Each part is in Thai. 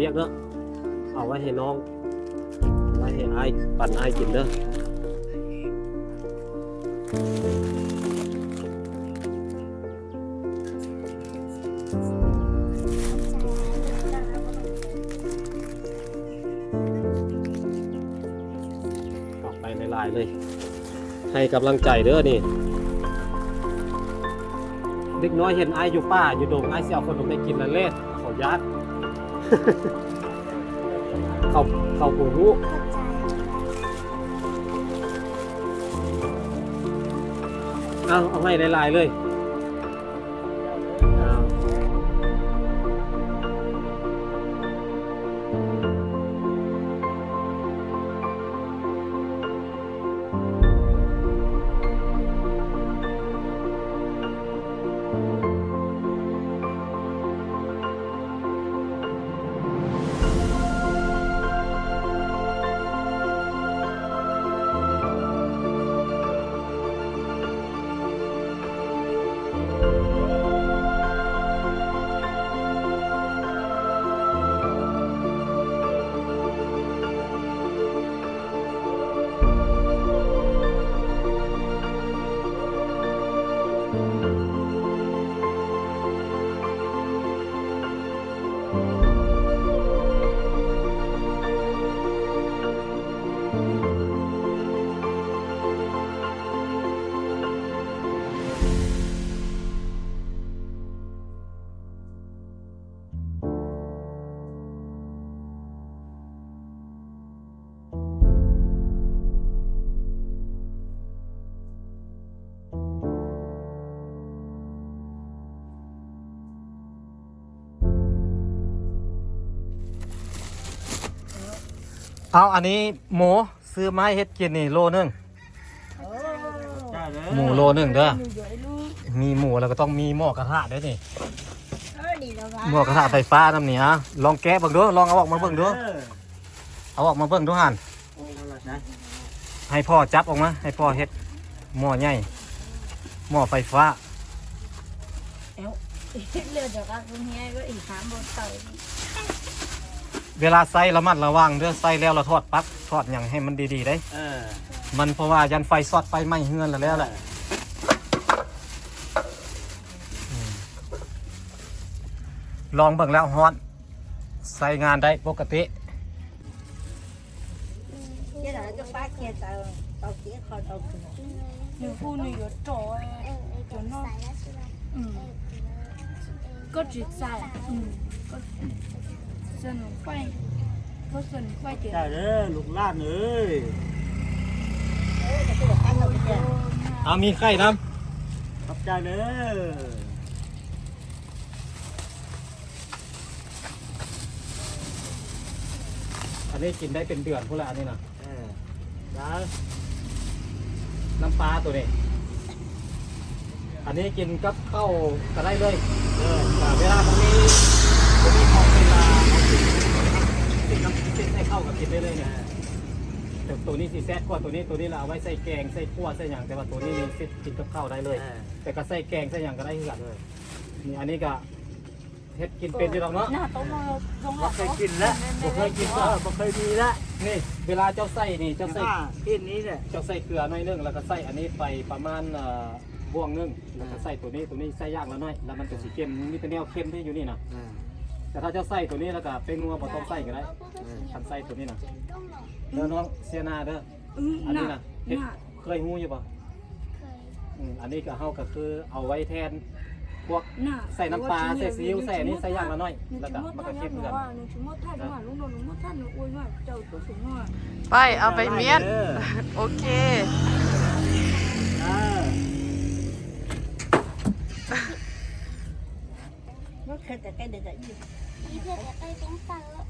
เวียกเด้อเอาไว้ให้น้องไว้ให้อายปั่นอายกินเด้อออกไปหลายๆเลย ให้กำลังใจเด้อนี่เด็กน้อยเห็นไอายอยู่ป่าอยู่ดงไอายเสียขนมไปกินแล้วเล่นขายัด เขาเขาปูรู้เอาเอาให้หลายๆเลย เอาอันนี้หมูซื้อไม้เฮ็ดกินนี่โลนึงหมูโลนึงเด้อมีหมูแล้วก็ต้องมีหม้อกระทะด้วยนี่หม้อกระทะไฟฟ้าน้ำนี่ยลองแกะเบิ่งดูลองเอาออกมาเบิ่งดูเออเอาออกมาเบิ่งดูหันโอ้ยอะไรนให้พ่อจับออกมาให้พ่อเฮ็ดหม้อใหญ่หม้อไฟฟ้าเลือดจากอาคุณเฮียก็อีกสามบนเตา เวลาใส่ระมัดระวังเด้อใส่แล้วเราทอดปั๊กทอดอย่างให้มันดีๆได้มันเพราะว่ายันไฟสอดไปไหม้เฮือนแล้วแหละลองเบิ่งแล้วฮอนใส่งานได้ปกติ cái là cái phát kia tao tao chỉ kho tao cửa หนูพูดหนูอยู่จอจ่อนอกอืมก็จิตใจอื ส่วนหนูไฟเขาส่วนไฟเจ็ดได้เลยลูกล้านเอ้ยเอามีไข่น้ำขอบใจเด้ออันนี้กินได้เป็นเดือนพวกละอันนี้นะเออจ้วน้ำปลาตัวนี้ อันนี้กินกับข้าวก็ได้เลย เออแต่เวลาตรงนี้จะมีของเป็นอะ น้ำจิ้มให้เข้ากับกินได้เลยเนี่ยแต่ตัวนี้สีแซ่บกว่าตัวนี้ตัวนี้เราเอาไว้ใส่แกงใส่ขั่วใส่อย่างแต่ว่าตัวนี้มีซิดกินกับข้าวได้เลย แต่ก็ใส่แกงใส่อย่างก็ได้ทุกอย่างเลยนี่อันนี้ก็เฮ็ดกินเป็นอยู่แล้เนาะ หน้าต๊ะมาลงลอบ่กเคยกินละบ่เคยกินแล้ะบ่เคยมีแล้วนี่ เวลาเจ้าใส่นี่เจ้าใส่ กินนี้เนี่ยเจ้าใส่เกลือหน่อยนึงแล้วก็ใส่อันนี้ไปประมาณเอ่บ่วงนึงแล้วก็ใส่ตัวนี้ตัวนี้ใส่ยางแล้วหน่อยแล้วมันจะสีเค็มมีแต่แนวเค็มที่อยู่นี่นะ แต่ถ้าจะใส่ตัวนี้แล้วก็เป็นงัวบ่ต้องใส่ก็ได้คันใส่ตัวนี้นะเด้อน้องเสียนาเด้ออันนี้นะเคยหูอยู่ปะอืมอันนี้ก็เฮาก็คือเอาไว้แทนพวกใส่น้ำปลาใส่ซีอิ๊วใส่นี่ใส่ยางละน้อยแล้วก็มันก็เข้มกันไปเอาไปเมียนโอเค ใกล้ใกล้ใกล้เด็กอีอีเพื่อนจะไปสงสารแล้ว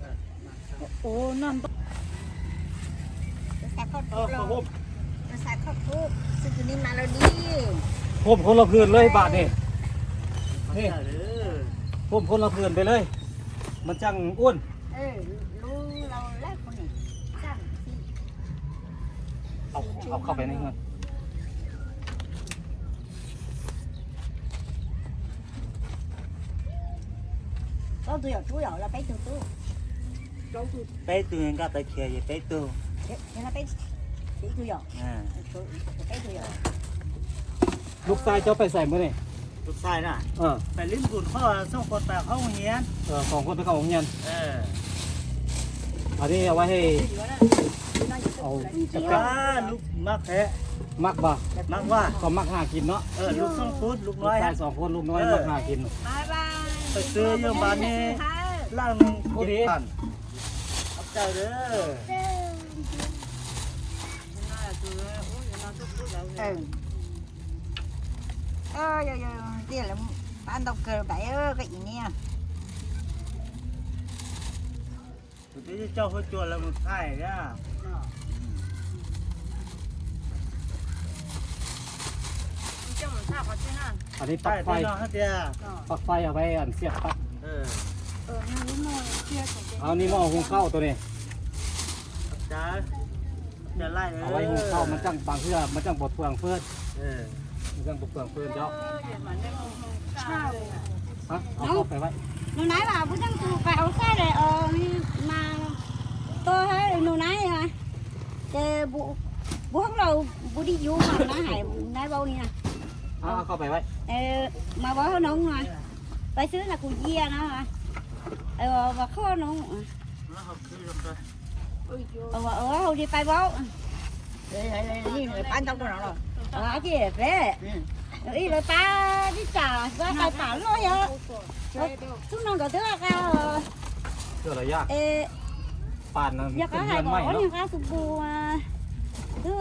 โอ้นั่นภาษาข้าวทุกเราภาษข้าวทุกซึ่งตัวนี้มาแล้วดิพ่มคนละพื้นเลยบาทนี่นี่พ่มคนละพื้นไปเลย มันจังอ้วนเออรู้เราแลกคนนี้จังเอาเอาเข้าไปในเงิน 都要เ肉了，白炖猪，猪猪，白炖人家白切也白炖，人家白白猪肉，嗯，猪白猪肉。ลูกชายเจ้าไปใส่เมื่อไหร่ลูกชายน่ะเออไปลิ้มกุดข้อสองคนไปเข้าโรงเรียนเออสองคนไปเข้าโรงเรียนเอออันนี้เอาไว้ให้เอาจับกัลูกมักแพ้มักบ่มักว่าก็มักหากินเนาะเออลูกสองคนลูกน้อยลูกชายสองคนลูกน้อยมักหากินไปไป nhưng mà nè lang Cô đi. hẳn ốc trời đó ừ ơ giờ giờ kia là ban đầu cờ bảy ơ cái gì nè tụi cái cho hơi chùa là một thải nhá อันนี้ปลั๊ก thải ไฟ thế nào hết kìa ปลั๊กไฟเอาไว้อันเสียบปลั๊ก ờ เอานี่หม้อหุงข้าวตัวนี้ ốc trời để lại เอาไว้หุงข้าวมันจังบางเทื่อมันจังบดเปลืองเพื่อน ờ มันจังบดเปลืองเพื่อนเจ้าฮะเอาเข้าไปไว้ nó nói là bữa đó tôi phải áo xe rồi ờ mà tôi thấy nó nói hả cái bố bố không lâu bố đi vô mà nó hại nói bao nè เอาเอาเข้าไปไว้ Ờ, mà bố nó nóng mà phải xứ là củ dìa nó hả ờ và khó nóng nó học đi rồi rồi ờ và ở đâu đi phải bố đây đây đây đi người bán trong đó rồi ờ chị về ý là ta đi trả ra cái tả nó vậy chúng nó có thứ là cao เพื่ออะไรยาก ê ป่านนั้น giờ ขึ้ có นเฮื hai อนไหม bỏ เนาะ nhưng có sụp bù mà thứ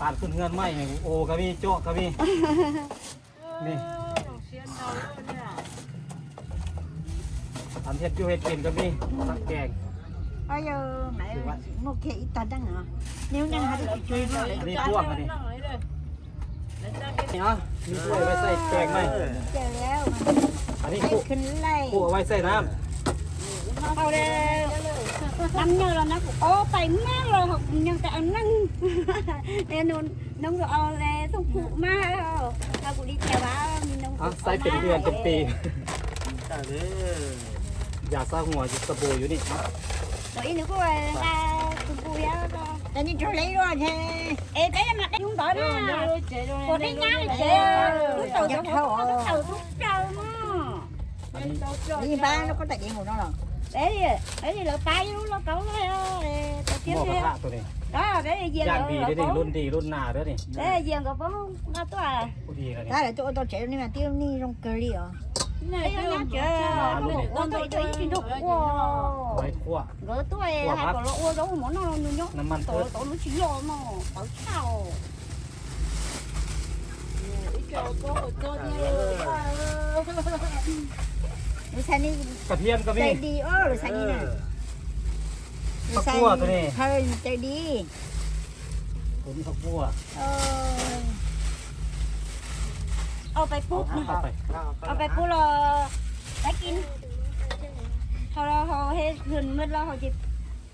ป่านขึ้นเฮือนไหมให้โอก็มีโจ๊ะก็มีนี่อันเฮ็ดอยู่เฮ็ดกินก็มีผักแกง bây giờ mẹ một cái ít tao đang hả nếu đang hai đứa chơi nó อันนี้ lại พ่วงอันนี้นี่อะมีถ้วยไว้ใส่แกงไหม chơi léo อันนี้ hay คู่ khinh lây คู่เอาไว้ใส่น้ Thôi đây năm như là nó ô tay má rồi học nhân tại nâng nên nó nông rồi ô là xong phụ má tao cũng đi theo bà mình nông ำอะใส่เป็นเดือนเป็นปี trời đấy อย่าซาหัวอยู่สบู่อยู่นี่ครับ rồi nữa có là tụi bùi á là như cho lấy rồi thì ê cái mặt đây không đổi đó còn đây nhá thì chế lúc đầu cho thầu lúc đầu lúc đầu mà อันนี้ đi ba nó có tại điện của nó rồi đấy đi đấy đi lỡ tay luôn nó cấu thôi để tao ห kiếm ม้อกระ thêm ทะตัวนี้ đó đấy đi về ย่าง lỡ ดี lỡ ได้ดิ có รุ่นดีรุ่นหนาเด้อนี่ đấy là về có bóng nó tôi à ผู้ดีกันนี่ đó là chỗ tôi chạy nhưng mà tiêu ni trong cờ đi à Ê, nó nhắc chưa? Con tôi tôi chỉ đục เอา wow. ไว้คั่ว Gỡ tôi Ủa, hai hả? cổ lỗ đấu món nó nó nhóc. น้ำมันพื Tổ ช tổ nó chỉ lo mà. Tổ chào. Nó xài đi กระเทียมก็มี chạy đi ơ rồi xài đi nè. Bác cua tôi nè. Thôi chạy đi. ตัวนี้ข้าวคั่ว Ờ. Ờ phải phút เอา nè. เข้าไป Ờ phải phút là đã kín. Thôi là họ hết gần mất là họ chỉ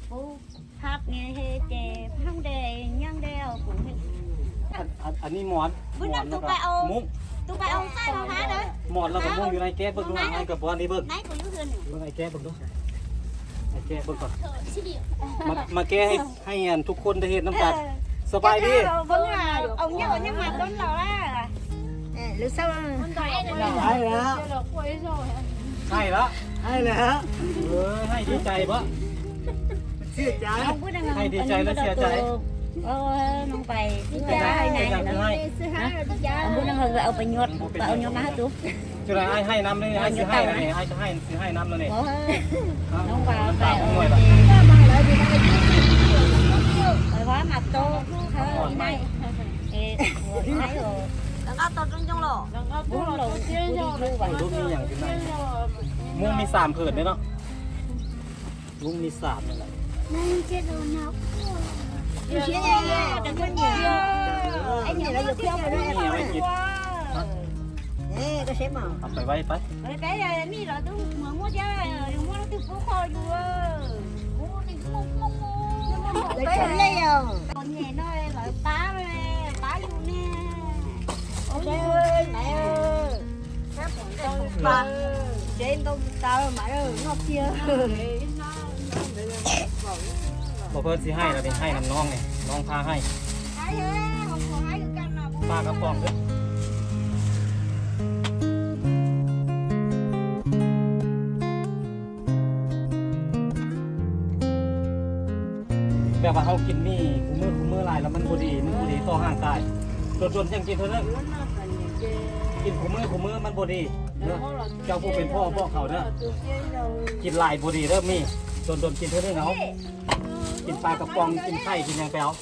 phút phát nghe hết chè không đề nhang đeo cũng hết อันอันอันนี้หมอน Bữa หมอน nào แล้ว tụi ก็ bay ông มุ้ง tụi bay ông sai mà phá đấy หมอนแล้วก็มุ้งอยู่ในแก๊สเบิ่งดูหน่อยให้กับบอลนี่เบิ่ง nãy của chú Huyền เบิ่งไอ้แก๊สเบิ่งดูไอ้แก๊สเบิ่งก่อนมามาแก้ให้ให้อันทุกคนได้เห็นน้ำกันสบายดี vẫn là ông nhớ nhưng mà đón lò á lúc sau ai đó ให้ละ ai là เออให้ดีใจปะ chia trái ông bữa đang Hay đi chơi nó เออน้องไปซื้อไปได้ไงเนาะซื้อให้เราจ้าบุญนั่งเอาไปยดเอายดมาให้ตุ๊กจุอาไอ้ให้น้ำเลยไอ้ซื้อให้นะเนี่ยไอ้จะให้ซื้อให้น้ำแล้วเนี่ยน้องไปไปไปว่ามาโตเธอไหนเอ๊ะไหนเหรอแล้วก็ตอนจังหล่อแล้วก็ตัวหล่อเชื่อหล่อลูกมีอย่างที่ไหนมุ้งมีสามเผิดเนาะมุ้งมีสามนี่แหละนั่นจะโดนนับ đừng có nhiều Anh nhìn nó được không mà นี่ nó เอาไว้กิน Ê, có xếp mà เอาไปไว้ไป Cái cái này mi là tôi mở mua cho đừng mua nó từ phố kho vừa Lấy chuẩn lấy không? Con nhẹ nó lại tá rồi tá luôn nè Ôi ơi, mẹ ơi Bà Trên tôi tao mẹ ơi, ngọt chưa บอกเพิ่นสิให้แล้วนี่ให้น้ำน้องนี่น้องพาให้ไอ้เอ้ยขอขอให้กันนะปลากระป๋องเด้อแบบว่าเขากินนี่คุมือคุมือหลายแล้วมันบ่ดีมันบ่ดีต่อร่างกายโดนๆจังกินเท่านั้นกินคุมือคุมือมันบ่ดีเด้อเจ้าผู้เป็นพ่อบอกเขาเด้อกินหลายบ่ดีเด้อมีโดนๆกินเท่านั้นเอา กินปลากระป๋องกินไข่กินหยังไปเอา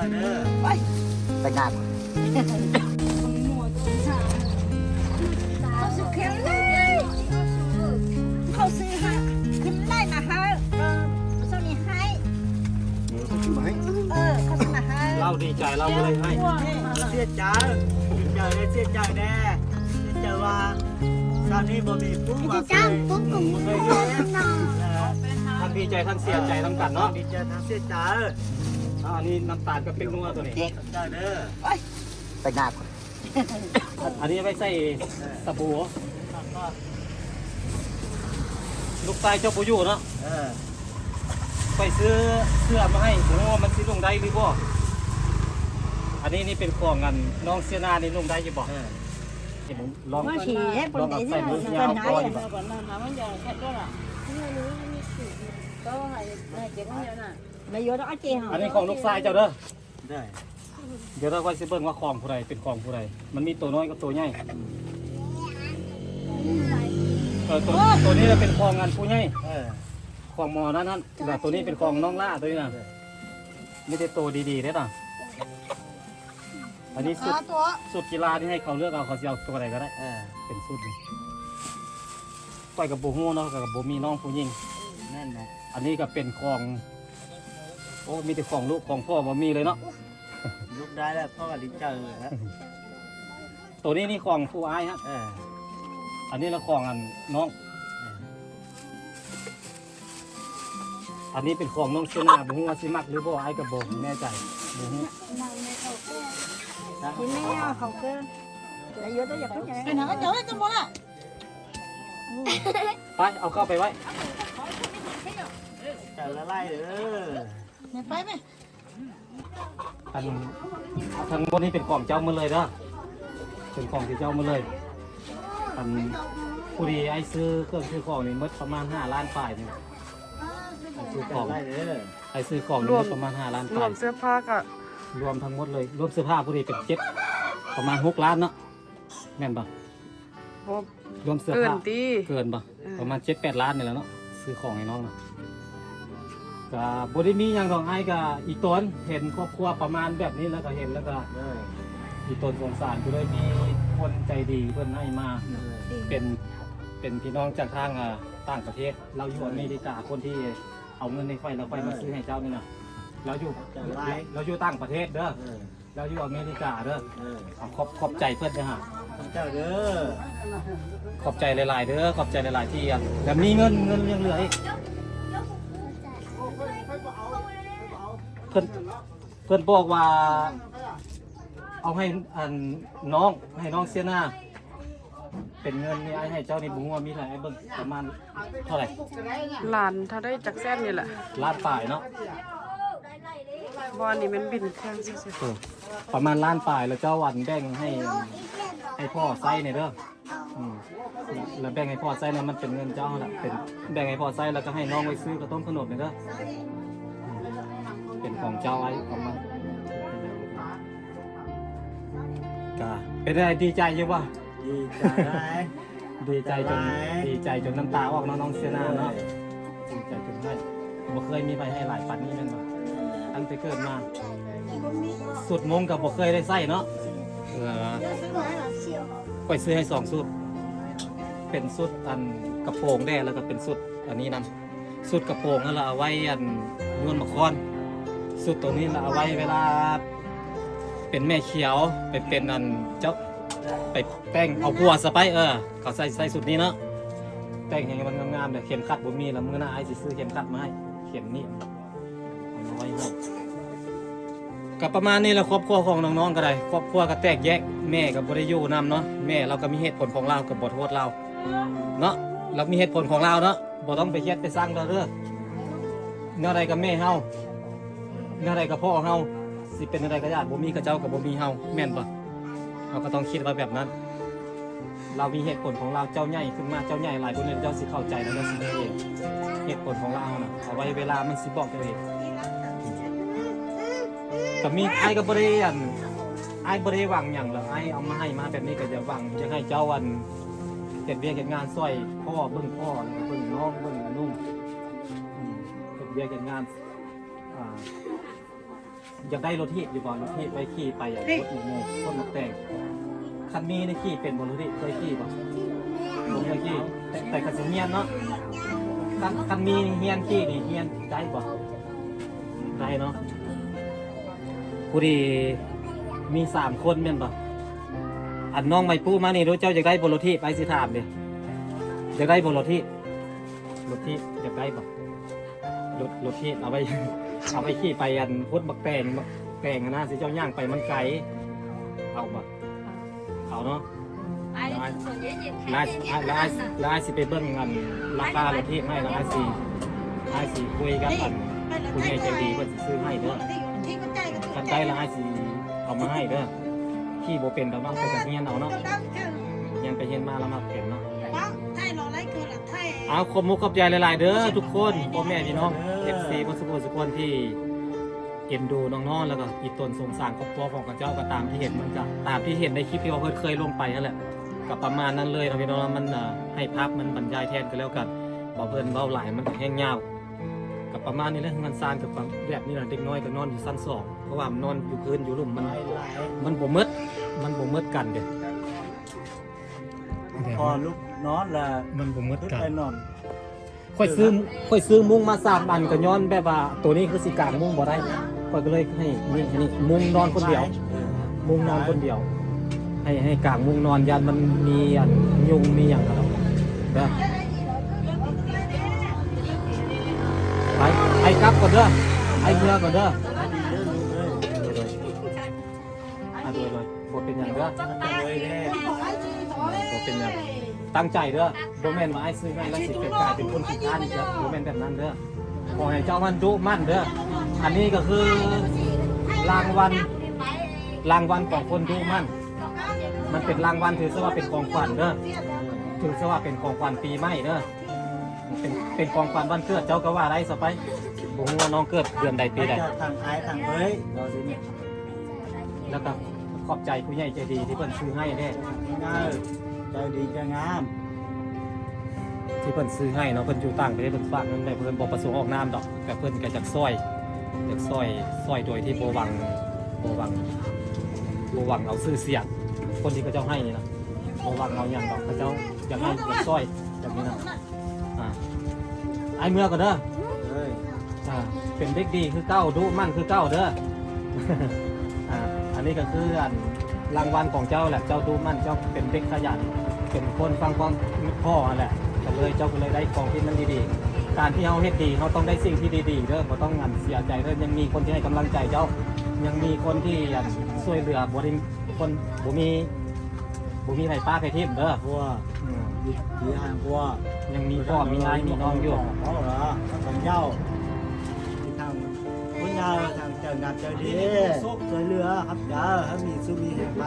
นี้เจ๊เจ้าเด้อไปงานเขาสุขีเลยเขาซื้อฮะขึ้นไล่มาฮะเออเขานี่ให้เดี๋ยวเขาซื้อมาให้เออเขาซื้อมาให้เราดีใจเราก็เลยให้เสียใจดีใจได้เสียใจแน่เสียใจว่าตอนนี้บ่มีผู้มาเคยเคยอยู่นะทั้งดีใจทั้งเสียใจทั้งกันเนาะดีใจทั้งเสียใจ อ่านี่น้ำตาลกับเป็นนัวตัวนี้เจ๊เจ้าเด้อไปงานอันนี้ไม่ใส่สบู่ลูกชายเจ้าปูอยู่เนาะเออไปซื้อเสื้อมาให้ผมว่ามันสิลงได้หรือบ่อันนี้นี่เป็นของกันน้องเสียนานี่ลงได้อยู่บ่เออเดี๋ยวผมลองว่าฉี่ให้ปลนองไหนเอาที่ใส่ไหนมือยาวไหนก่อนดี กว่าไม่ยอมเอาเจียอันนี้ของลูกชายเจ้าเด้อได้เดี๋ยวเราค่อยสิเบิ่งว่าของผู้ใดเป็นของผู้ใดมันมีตัวน้อยกับตัวใหญ่เออตัวตัวนี้เป็นของงานผู้ใหญ่เออของหมอนั่นนั่นแต่ตัวนี้เป็นของน้องล่าตัวนี้นะนี่เป็นตัวดีๆเด้อน่ะอันนี้สุดสุดกีฬาที่ให้เขาเลือกเอาเขาสิเอาตัวใดก็ได้เออเป็นสุดนี่ต่อยกับบูฮู้เนาะกับบูมีน้องผู้หญิงนั่นนะอันนี้ก็เป็นของ โอ้มีแต่ของลูกของพ่อบ่มีเลยเนาะลุกได้แล้วเพราะว่าดีใจเลยนะตัวนี้นี่ของผู้อายฮะเอออันนี้ละของอันน้อง อันนี้เป็นของน้องเชนาบุ้งว่าสิมักหรือบ่ไอ้กับบ่แน่ใจบุ้งที่แม่เขาเกินแล้วยอมต้องอยากเขาอย่างนั้นไปเอาเข้าไปไว้จะละลายเด้อ อันทั้งหมดนี้เป็นของเจ้ามาเลยเด้อเป็นของที่เจ้ามาเลย อันผู้ดีไอ้ซื้อเครื่องซื้อของนี่หมดประมาณ5ล้านปลายนี่ไอ้ซื้อขจะองละลายเด้อไอ้ซื้อของนี่หมดประมาณ5ล้านปรลาวยมเสื้อผ้าก็รวมทั้งหมดเลย รวมเสื้อผ้าผู้ดีเป็นเจ็ดประมาณ6ล้านเนาะแม่นปะบ่รวมเสื้อเกินผ้า ตี เกินปะอืมประมาณเจ็ดแปดล้านนี่แหละเนาะซื้อของให้น้องเนาะ ก็บริมีอย่างดอกไอ้ก็อีตนเห็นครอบครัวประมาณแบบนี้แล้วก็เห็นแล้วก็อีตนสงสารก็เลยมีคนใจดีเพื่อนให้มาเป็นเป็นพี่น้องจากทางอ่าต่างประเทศ เราอยู่อเมริกาคนที่เอาเงินในไฟเราไฟมาซื้อให้เจ้านี่นะเราอยู่เราอยู่ต่างประเทศเด้อเราอยู่อเมริกาเด้อขอบขอบใจเพื่อนนะฮะเจ้าเด้อขอบใจหลาย ๆ เด้อขอบใจหลาย ๆ ที่อะแล้วมีเงินเงินยังเหลือ เพื่อนเพื่อนบอกว่า เอาให้อันน้องให้น้องเสียหน้า เป็นเงินนี่ไอ้ให้เจ้านี่บุ้งว่ามีเท่าไหร่ไอ้เบิ่งประมาณเท่าไหร่หลานถ้าได้จักแซ่นนี่แหละล้านป่ายเนาะบอนนี่มันบินเครื่องซื่อเออประมาณล้านป่ายแล้วเจ้าวันแบ่งให้ให้พ่อไส้เนี่ยเด้ออืมแล้วแบ่งให้พ่อไส้เนี่ยมันเป็นเงินเจ้าแหละเป็นแบ่งให้พ่อไส้แล้วก็ให้น้องไว้ซื้อกระต้มขนมเนี่ยเด้ออืม เป็นของเจ้าไอ้ประมาณกาเป็นได้ดีใจอยู่ป่ะดีใจได้ดีใจจนสบายดีใจจนน้ำตาออกเนาะน้องเสียหน้าเนาะดีใจจนให้บ่เคยมีใบให้หลายปันนี้แม่นบ่ตั้งแต่เกิดมาสุดมงกับบ่เคยได้ใส่เนาะเออปล่อยซื้อให้สองสุดเป็นสุดอันกระโปรงแด้แล้วก็เป็นสุดอันนี้นํสุดกระโปรงนั่นเราเอาไว้อันนวลมะคอน สุดตรงนี้เราเอาไว้เวลา เป็นแม่เขียวไปเป็นอันเจ้าไปแต่งเอาบัวสไปเออเขาใส่ใส่สุดนี้เนาะแต่งให้มันงามๆเดี๋ยวเข็มขัดบ่มีแล้วมือหน้าไอ้สิซื้อเข็มขัดมาให้เข็มนี่เอาไว้ให้ก็ประมาณนี้แหละครอบครัวของน้องๆก็ได้ครอบครัวก็แตกแยกแม่ก็บ่ได้อยู่นํเนาะแม่เราก็มีเหตุผลของเราก็บ่โทษเราเนาะเรามีเหตุผลของเราเนาะบ่ต้องไปเครียดไปสร้างเราเด้อแนวใดกับแม่เฮา แนวใดกับพ่อเฮาสิเป็นอะไรก็ญาติบ่มีกับเจ้ากับบ่มีเฮาแม่นบ่เราก็ต้องคิดว่าแบบนั้น เรามีเหตุผลของเราเจ้าใหญ่ขึ้นมาเจ้าใหญ่หลายคนเนี่ยเจ้าสิเข้าใจแล้วเจ้าสิเองเหตุผลของเรานะเอาไว้เวลามันสิบอกตัวเองก็มีไอ้ก็บริยันไอ้บริหวังอย่างละไอ้เอามาให้มาแบบนี้ก็จะหวังจะให้เจ้าวันเก็บเวียเก็บงานซอยพ่อเบิ่งพ่อเบิ่งน้องเบิ่งนุ่งอืมเก็บเวียเก็บงานอ่า อยากได้รถที่อยู่บ่รถที่ไปขี่ไปอย่างรถหมูโมคนมาแตงคันนี้ในขี่เป็นบนรถที่เคยขี่บ่ผมเคยขี่แต่แต่คันสิเฮียนเนาะคันคันมีเฮียนขี่นี่เฮียนได้บ่ได้เนาะผู้ดีมีสามคนแม่นบ่อันน้องไม่ปูมานี่รู้เจ้าอยากได้บนรถที่ไปสิถามดิอยากได้บนรถที่รถที่อยากได้บ่รถรถที่เอาไป เอาไปขี่ไปอันพุทธบักแตงบักแตงอะนะสิเจ้าย่างไปมันไกลเอาบ่เอาเนาะแล้วไอ้แล้วไอ้แล้วไอ้แล้วไอ้สิไปเบิ้งอันราคารถที่ให้แล้วไอ้สิไอ้สิคุยกับอันคุณยายใจดีเพิ่นสิซื้อให้เด้อคันได้แล้วไอ้สิเอามาให้เด้อขี่บ่เป็นดอกเนาะไปกับเฮียนเอาเนาะเฮียนไปเฮียนมาแล้วมาเป็นเนาะเอาขอบมุกขอบใจหลายๆเด้อทุกคนพ่อแม่พี่น้อง FC คนสุขสุขคนที่เอ็นดูน้องๆแล้วก็อีตนสงสารครอบครัวของกับเจ้าก็ตามที่เห็นมันก็ตามที่เห็นในคลิปที่ว่าเพิ่นเคยลงไปนั่นแหละก็ประมาณนั้นเลยนะพี่น้องมันอ่าให้ภาพมันบรรยายแทนกันแล้วกันบอกเพิ่นเว้าหลายมันก็แห้งยาวก็ประมาณนี้แหละมันซานกับความแบบนี้น่ะเด็กน้อยก็นอนอยู่ชั้นสองเพราะว่ามันนอนอยู่พื้นอยู่ลุ่มมันหลายหลายมันบ่มืดมันบ่มืดกันเด้พอลูกนอนละมันบ่มืดขึ้นกันไปนอน ค่อยซื้อค่อยซื้อมุ้งมาสามอันก็ย้อนแบบว่าตัวนี้คือสิกลางมุ้งบ่ได้ค่อยก็เลยให้นี่อันนี้มุ้งนอนคนเดียว มุ้งนอนคนเดียว ให้ให้กลางมุ้งนอนยันมันมีอันยุงมีอย่างกันแล้วเด้อไปไอ้กลับก่อนเด้อไอ้เมื่อก่อนเด้อดีเด้อลูกเอ้ยอะโดยโดยบ่เป็นอย่างเด้อมันจะเลยแน่บ่เป็นอย่าง ตั้งใจเด้อบ่แม่นว่าไอ้ซื้อให้แล้วสิเป็นกลายเป็นคนขี้ข้านเด้อบ่แม่นแบบนั้นเด้อขอให้เจ้ามันดุมั่นเด้ออันนี้ก็คือรางวัลรางวัลของคนดูมั่น มันเป็นรางวัลถือซะว่าเป็นของขวัญเด้อถือซะว่าเป็นของขวัญปีใหม่เด้อเป็นเป็นของขวัญวันเกิดเจ้าก็ว่าได้สไปบ่ฮู้ว่าน้องเกิดเดือนใดปีใดไปจากทางท้ายทางเอ้ยเราสิเนี่ยแล้วก็ขอบใจผู้ใหญ่ใจดีที่เพิ่นซื้อให้เด้ง่าย ใจดีใจงาม ที่เพิ่นซื้อให้เนาะเพิ่นอยู่ต่างประเทศเพิ่นฝากเงินได้เพิ่นบ่ประสงค์ออกนามดอกแต่เพิ่นก็จักซอยจักซอยซอยโดยที่บ่หวังบ่หวังบ่หวังเอาชื่อเสียงคนที่เขาเจ้าให้นี่นะบ่หวังเอาหยังดอกเขาเจ้าอยากให้อยากซอยแบบนี้นะอ่าไอ้เมื่อก็เด้อเอ้ยอ่าเป็นเด็กดีคือเก้าดุมั่นคือเก้าเด้ออ่าอันนี้ก็คืออันรางวัลของเจ้าแหละ เจ้าดุมั่นเจ้าเป็นเด็กขยัน เป็นคนฟังความพ่อนั่นแหละก็เลยเจ้าก็เลยได้ของที่มันดีๆ การที่เฮาเฮ็ดดีเฮาต้องได้สิ่งที่ดีๆเด้อบ่ต้องอันเสียใจเด้อยังมีคนที่ให้กำลังใจเจ้า ยังมีคนที่อันช่วยเหลือบ่ได้คนบ่มีบ่มีไผป้าไผทิพย์เด้อพวกอืมดีดีห่างพวกยังมีพ่อมีนายมีน้องอยู่เขาเหรอทางเจ้าที่ทางคุณยายทางเจ้างับเจ้าดีช่วยเหลือครับเจ้าให้มีสุมีแห่งไป